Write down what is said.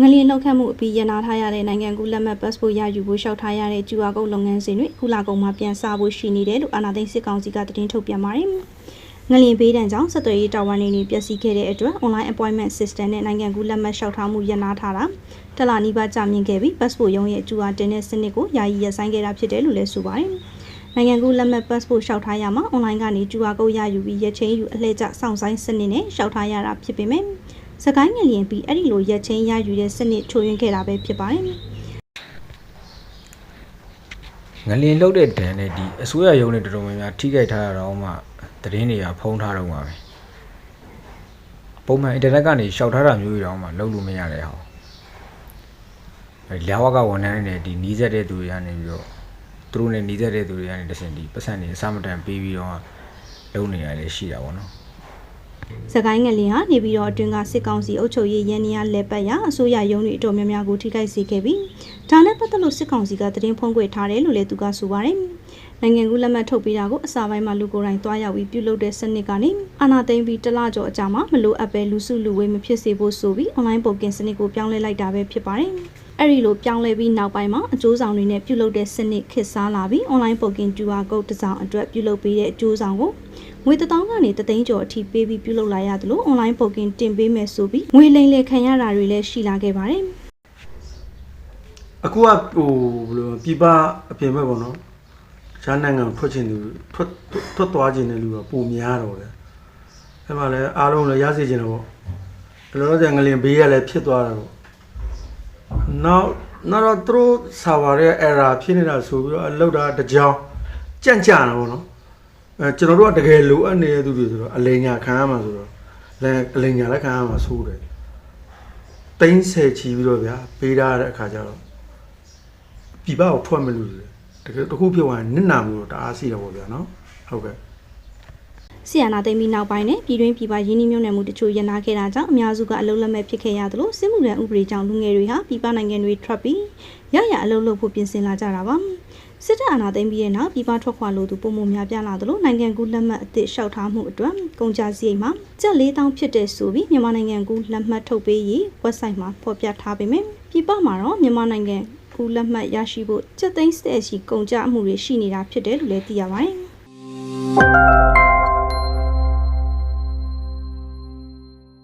ငလျင်လောက်ခတ်မှုအပြီးရနာထားရတဲ့နိုင်ငံကူးလက်မှတ် passport ရယူဖို့လျှောက်ထားရတဲ့ QR code လုပ်ငန်းစဉ်တွေခုလကုန်မှာပြန်စဖို့ရှိနေတယ်လို့အာဏာသိမ်းစစ်ကောင်စီကသတင်းထုတ်ပြန်ပါတယ်။ငလျင်ဘေးဒဏ်ကြောင့်ဆက်သွယ်ရေးတာဝန်တွေနေပျက်စီးခဲ့တဲ့အတွက် online appointment system နဲ့နိုင်ငံကူးလက်မှတ်လျှောက်ထားမှုရနာထားတာတလနီးပါးကြာမြင့်ခဲ့ပြီး passport ရုံးရဲ့ QR တင်တဲ့စနစ်ကိုယာယီရပ်ဆိုင်းခဲ့တာဖြစ်တယ်လို့လည်းဆိုပါတယ်။နိုင်ငံကူးလက်မှတ် passport လျှောက်ထားရမှာ online ကနေ QR code ရယူပြီးရက်ချင်းယူအလှည့်ကျစောင့်ဆိုင်စနစ်နဲ့လျှောက်ထားရတာဖြစ်ပေမဲ့ စကိုင်းငလျင်ပြီးအဲ့ဒီလိုရက်ချင်းရယူတဲ့စနစ်ချိုးယွင်းခဲ့တာပဲဖြစ်ပါတယ်။ငလင်လှုပ်တဲ့ဒဏ်နဲ့ဒီအစိုးရရုံးတွေတော်တော်များများထိခိုက်ထားတာတော့မှသတင်းတွေကဖုံးထားတော့မှာပဲပုံမှန်အင်တာနက်ကနေရှောက်ထားတာမျိုးတွေတော့မှလုပ်လို့မရတဲ့ဟောအဲလျာဝကဝန်ထမ်းတွေနဲ့ဒီနီးစက်တဲ့သူတွေကနေပြီးတော့သူတို့နဲ့နီးစက်တဲ့သူတွေကနေတစင်ဒီပတ်စံတွေအစမတန်ပေးပြီးတော့လုပ်နေရတယ်ရှိတာပေါ့နော် စကိုင်းငလင်ဟာနေပြည်တော်အတွင်းကစစ်ကောင်စီအုပ်ချုပ်ရေးရန်နေရလက်ပတ်ရအစိုးရရုံးတွေအတော်များများကိုထိခိုက်စေခဲ့ပြီးဒါနဲ့ပတ်သက်လို့စစ်ကောင်စီကသတင်းဖုံးကွယ်ထားတယ်လို့လည်းသူကဆိုပါတယ်။နိုင်ငံကူးလက်မှတ်ထုတ်ပေးတာကိုအစာပိုင်းမှာလူကိုယ်တိုင်တွားရောက်ပြီးပြုလုပ်တဲ့စနစ်ကနေအာဏာသိမ်းပြီးတစ်လကျော်အကြာမှာမလိုအပ်ပဲလူစုလူဝေးမဖြစ်စေဖို့ဆိုပြီး online booking စနစ်ကိုပြောင်းလဲလိုက်တာပဲဖြစ်ပါတယ်။ အဲ့ဒီလိုပြောင်းလဲပြီးနောက်ပိုင်းမှာအကျိုးဆောင်တွေနဲ့ပြုလုပ်တဲ့စနစ်ခေတ်စားလာပြီး online booking QR code တစ်စောင်အတွက်ပြုလုပ်ပေးတဲ့အကျိုးဆောင်ကိုငွေ1000ကနေတသိန်းကျော်အထိပေးပြီးပြုလုပ်လာရတယ်လို့ online booking တင်ပေးမယ်ဆိုပြီးငွေလိမ်လည်ခံရတာတွေလည်းရှိလာခဲ့ပါတယ်အခုကဟိုဘယ်လိုပြပအပြင်ဘက်ပေါ့နော်ဈာနိုင်ငံကိုထွက်ချင်သူထွက်ထွက်သွားခြင်းတဲ့လူကပုံများတော့တယ်အဲ့မှာလည်းအားလုံးလည်းရစေချင်တယ်ပေါ့ဘယ်လိုလဲဆိုရင်ငလင်ဘေးကလည်းဖြစ်သွားတာပေါ့ နောက်နောက်တော့သူတို့ဆာဗာရဲ့ error ဖြစ်နေတာဆိုပြီးတော့အလောက်တာတစ်ကြောင်ကြန့်ကြတာပေါ့နော်အဲကျွန်တော်တို့ကတကယ်လိုအပ်နေတဲ့သူတွေဆိုတော့အလိညာခံရမှာဆိုတော့လည်းအလိညာလည်းခံရမှာဆိုတယ်တိမ့်ဆယ်ချီပြီးတော့ဗျာပေးထားတဲ့အခါကျတော့ပြပကိုထွက်မလို့လေတကယ်တခုဖြစ်သွားရင်နစ်နာမှုတော့တအားရှိတော့ဗောဗျာနော်ဟုတ်ကဲ့ ဆီယနာသိမ်းပြီးနောက်ပိုင်းနဲ့ပြည်တွင်းပြည်ပရင်းနှီးမြှုပ်နှံမှုတချို့ရပ်နာခဲ့တာကြောင့်အများစုကအလုံးလက်မဲ့ဖြစ်ခဲ့ရသလိုစစ်မှုထမ်းဥပဒေကြောင့်လူငယ်တွေဟာပြည်ပနိုင်ငံတွေထွက်ပြီးရရအလုံးလုပ်ဖို့ပြင်ဆင်လာကြတာပါစစ်တပ်အာဏာသိမ်းပြီးတဲ့နောက်ပြည်ပထွက်ခွာလို့သူပုံမှုများပြားလာသလိုနိုင်ငံကူးလက်မှတ်အသစ်လျှောက်ထားမှုအတွက်ကုန်ကြစရိတ်မှာကျပ်4000ဖြစ်တဲ့ဆိုပြီးမြန်မာနိုင်ငံကူးလက်မှတ်ထုတ်ပေးရေး website မှာဖော်ပြထားပေမယ့်ပြည်ပမှာတော့မြန်မာနိုင်ငံကူးလက်မှတ်ရရှိဖို့ကျပ်သိန်း10ရှိကုန်ကြမှုတွေရှိနေတာဖြစ်တယ်လို့လည်းသိရပါတယ်